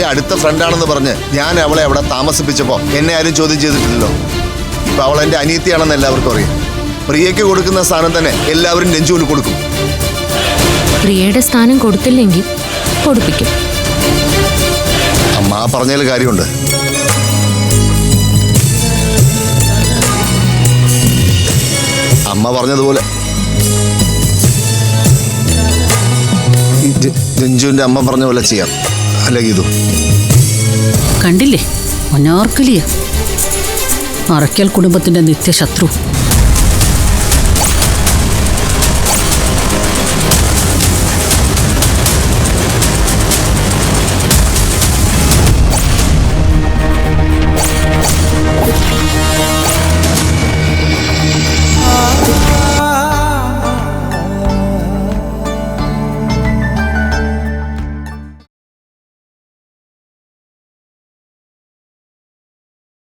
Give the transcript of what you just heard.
എന്റെ അടുത്ത ഫ്രണ്ടാണെന്ന് പറഞ്ഞ് ഞാൻ അവളെ അവിടെ താമസിപ്പിച്ചപ്പോ എന്നെ ആരും ചോദ്യം ചെയ്തിട്ടില്ലല്ലോ. ഇപ്പൊ അവൾ എന്റെ അനിയത്തിയാണെന്ന് എല്ലാവർക്കും അറിയാം. പ്രിയയ്ക്ക് കൊടുക്കുന്ന സ്ഥാനം തന്നെ എല്ലാവരും രഞ്ജുവിന് കൊടുക്കും. പ്രിയയുടെ സ്ഥാനം കൊടുത്തില്ലെങ്കിൽ കൊടുപ്പിക്കും. അമ്മ പറഞ്ഞതിൽ കാര്യമുണ്ട്. അമ്മ പറഞ്ഞതുപോലെ. ഈ ര- അമ്മ പറഞ്ഞ പോലെ ചെയ്യാം. അല്ല ഗീതു കണ്ടില്ലേ? മഞ്ഞാർക്കലിയ അറയ്ക്കൽ കുടുംബത്തിന്റെ നിത്യശത്രു.